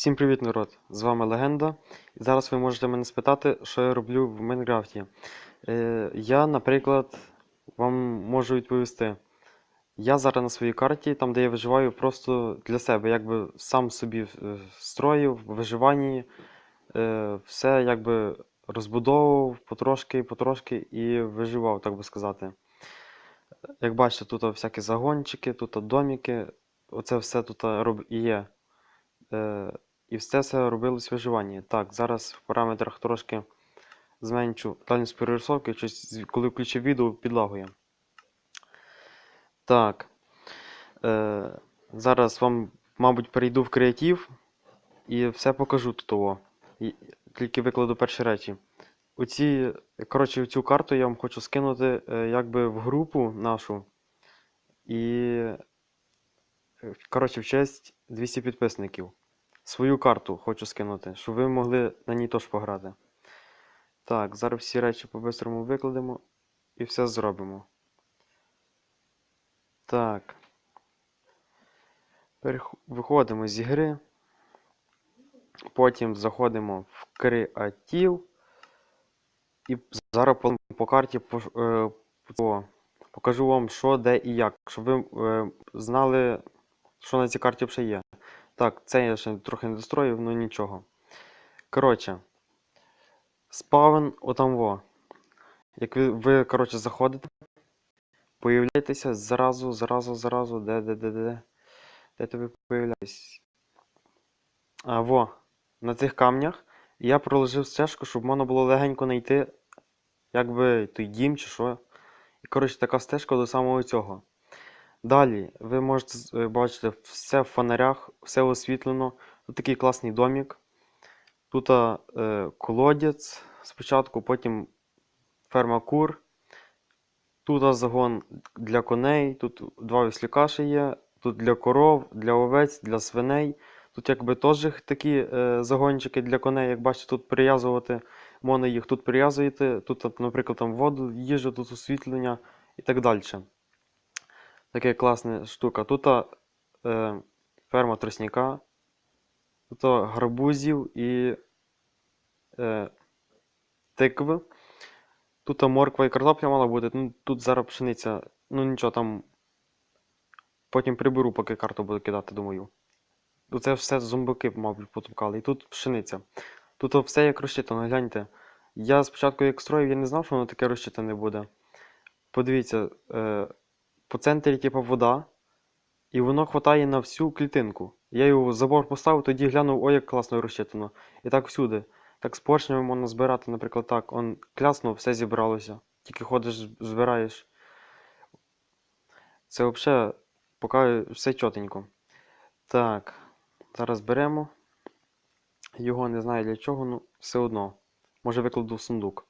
Всім привіт, народ! З вами Легенда. І зараз ви можете мене спитати, що я роблю в Майнкрафті. Е, я, наприклад, вам можу відповісти. Я зараз на своїй карті, там де я виживаю, просто для себе, якби сам собі е, строїв, в виживанні, е, все якби розбудовував потрошки, потрошки і виживав, так би сказати. Як бачите, тут всякі загончики, тут домики, оце все тут і є. І все це робилось в виживанні. Так, зараз в параметрах трошки зменшу дальність перерисовки, щось, коли включив відео, підлагує. Так. Е, зараз вам, мабуть, перейду в креатив і все покажу тут. того. Тільки викладу перші речі. Оці, коротше, цю карту я вам хочу скинути е, якби в групу нашу. І, е, коротше, в честь 200 підписників. Свою карту хочу скинути, щоб ви могли на ній теж пограти. Так, зараз всі речі по-бистрому викладемо і все зробимо. Так. Виходимо з ігри. Потім заходимо в креатив. І зараз по, по карті е, по- покажу вам, що, де і як, щоб ви е, знали, що на цій карті вже є. Так, це я ще трохи не достроїв, ну нічого. Коротше, спавн отам во. Як ви, ви коротше, заходите, появляєтеся зразу, зразу, зразу, де, де, де, де. Де то ви появляєтесь? А, во, на цих камнях я проложив стежку, щоб можна було легенько знайти, якби той дім чи що. І, коротше, така стежка до самого цього. Далі, ви можете е, бачити все в фонарях, все освітлено. Тут такий класний домик. Тут е, колодязь спочатку, потім ферма кур. Тут загон для коней, тут два віслюка ще є, тут для коров, для овець, для свиней. Тут якби теж такі е, загончики для коней, як бачите, тут прив'язувати можна їх тут прив'язуєте. Тут, наприклад, там воду, їжу, тут освітлення і так далі. Така класна штука. Тут е, ферма тростника, тут гарбузів і е, тикви. Тут морква і картопля мала бути. Ну, тут зараз пшениця. Ну нічого там. Потім приберу, поки карту буду кидати, думаю. Це все зомбаки, мабуть, потупкали. І тут пшениця. Тут все як розчитано, гляньте. Я спочатку як строїв, я не знав, що воно таке розчитане буде. Подивіться, е, по центрі, типу, вода, і воно хватає на всю клітинку. Я його забор поставив, тоді глянув, ой, як класно розчитано. І так всюди. Так з поршнями можна збирати, наприклад, так. Он клясно, все зібралося. Тільки ходиш, збираєш. Це взагалі поки все чотенько. Так, зараз беремо. Його не знаю для чого, ну все одно. Може викладу в сундук.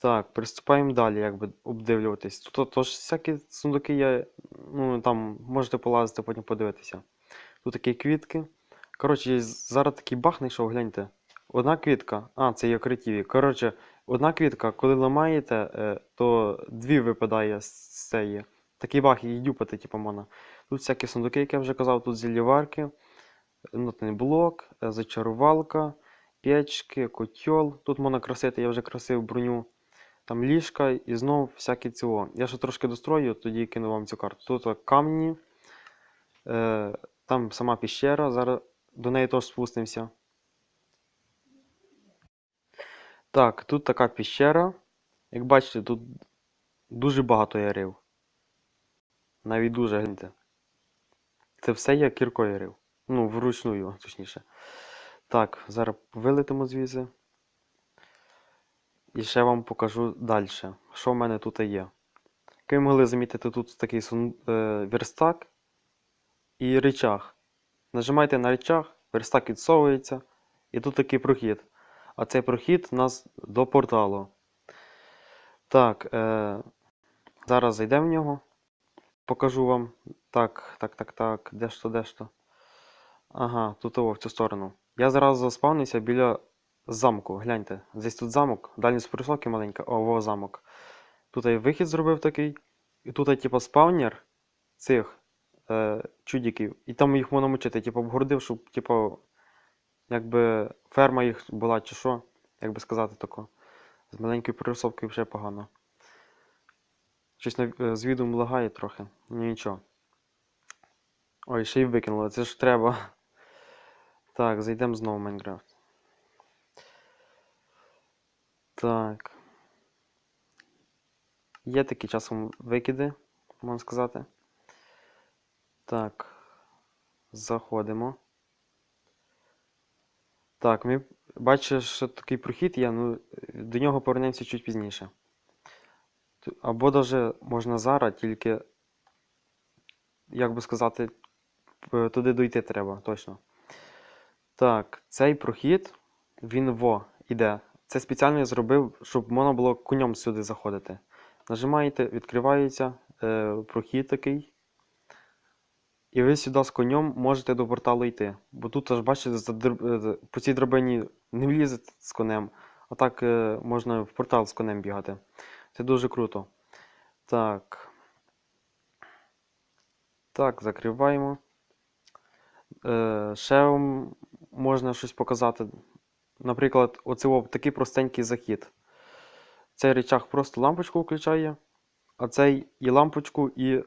Так, приступаємо далі, якби обдивлюватись. Тут тож всякі сундуки є, ну там можете полазити, потім подивитися. Тут такі квітки. Коротше, є зараз такий баг знайшов, гляньте. Одна квітка, а, це є креативі. Коротше, одна квітка, коли ламаєте, е, то дві випадає з цієї. Такий баг її дюпати, типу, можна. Тут всякі сундуки, як я вже казав, тут зілліварки, нотний блок, е, зачарувалка, печки, котел. Тут можна красити, я вже красив броню. Там ліжка і знов всякі цього. Я ще трошки дострою, тоді кину вам цю карту. Тут камні, е, там сама піщера, зараз до неї теж спустимося. Так, тут така піщера. Як бачите, тут дуже багато я рив. Навіть дуже гляньте. Це все я кіркою рив. Ну, вручную, точніше. Так, зараз вилетимо звідси. І ще вам покажу далі, що в мене тут є. Як ви могли замітити, тут такий е, верстак і речах. Нажимаєте на речах, верстак відсовується, і тут такий прохід. А цей прохід у нас до порталу. Так, е, зараз зайдемо в нього. Покажу вам. Так, так, так, так. Де ж де ж то? Ага, тут о, в цю сторону. Я зараз заспавнився біля замку. Гляньте. Десь тут замок, дальність присоки маленька. О, во замок. Тут я вихід зробив такий. І тут, типу, спавнер цих е, чудіків. І там їх можна мочити, типу, обгородив, щоб, типу, якби ферма їх була чи що, як би сказати тако. З маленькою прорисовкою вже погано. Щось е, з відео лагає трохи. Ну нічого. Ой, ще й викинуло, це ж треба. Так, зайдемо знову в Майнкрафт. Так. Є такі часом викиди, можна сказати. Так. Заходимо. Так, ми бачиш, що такий прохід є, ну до нього повернемося чуть пізніше. Або даже можна зараз, тільки, як би сказати, туди дойти треба, точно. Так, цей прохід, він во іде. Це спеціально я зробив, щоб можна було конем сюди заходити. Нажимаєте, відкривається е, прохід такий. І ви сюди з конем можете до порталу йти. Бо тут аж бачите, е, по цій драбині не влізете з конем, а так е, можна в портал з конем бігати. Це дуже круто. Так. Так, закриваємо. Е, ще вам можна щось показати. Наприклад, оце такий простенький захід. Цей речах просто лампочку включає, а цей і лампочку, і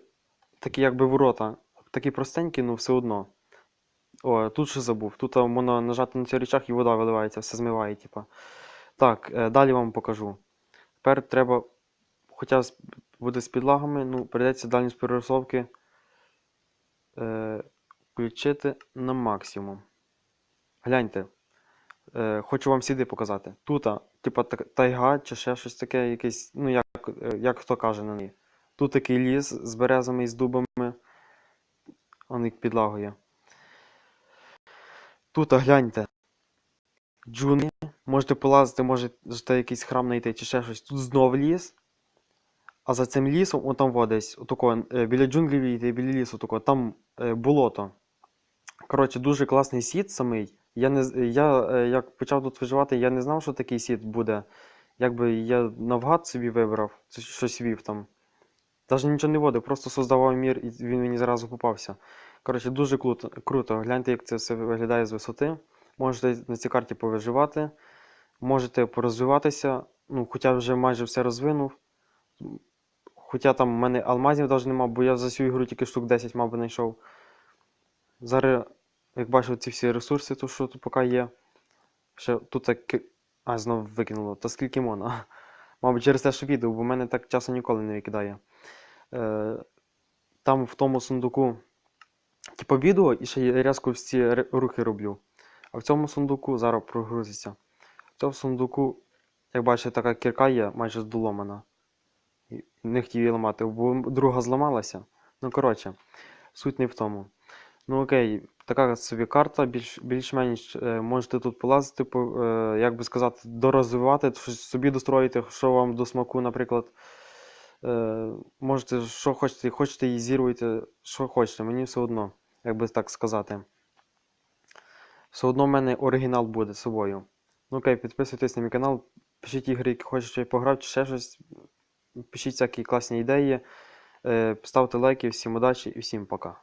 такі якби ворота. Такі простенькі, ну все одно. О, тут ще забув. Тут можна нажати на цей речах і вода виливається, все змиває, типа. Так, е, далі вам покажу. Тепер треба, хоча буде з підлагами, ну, прийдеться дальність перерисовки е, включити на максимум. Гляньте. Е, хочу вам сюди показати. Тут, типа тайга чи ще щось таке, якесь, ну як, е, як хто каже на неї. Тут такий ліс з березами і з дубами. Он як. Тут, гляньте. Джуни. Можете полазити, можете якийсь храм знайти чи ще щось. Тут знов ліс. А за цим лісом, он там во десь, отако, е, біля джунглів йти, біля лісу, отако, там е, болото. Коротше, дуже класний сіт самий. Я, не, я е, як почав тут виживати, я не знав, що такий сіт буде. Якби я навгад собі вибрав, щось вів там. Навіть нічого не водив, просто создавав мір і він мені зразу попався. Коротше, дуже круто. Гляньте, як це все виглядає з висоти. Можете на цій карті повиживати, можете порозвиватися. Ну, хоча вже майже все розвинув. Хоча там в мене алмазів навіть нема, бо я за цю ігру тільки штук 10, мабуть, знайшов. Зараз, як бачу, ці всі ресурси, то що тут поки є. Ще тут так. А, знов викинуло. Та скільки можна? Мабуть, через те, що відео, бо мене так часу ніколи не викидає. Е, там в тому сундуку, типу відео, і ще я різко всі рухи роблю. А в цьому сундуку зараз прогрузиться. В цьому сундуку, як бачите, така кірка є, майже здоломана. Не хотів її ламати, бо друга зламалася. Ну, коротше, суть не в тому. Ну окей, така собі карта, більш, більш-менш е, можете тут полазити, по, е, як би сказати, дорозвивати, собі достроїти, що вам до смаку, наприклад. Е, можете, що хочете, хочете її зірвуйте, що хочете, мені все одно, як би так сказати. Все одно в мене оригінал буде з собою. Ну окей, підписуйтесь на мій канал, пишіть ігри, які хочете пограти, чи ще щось. Пишіть всякі класні ідеї. Ставте лайки, всім удачі і всім пока.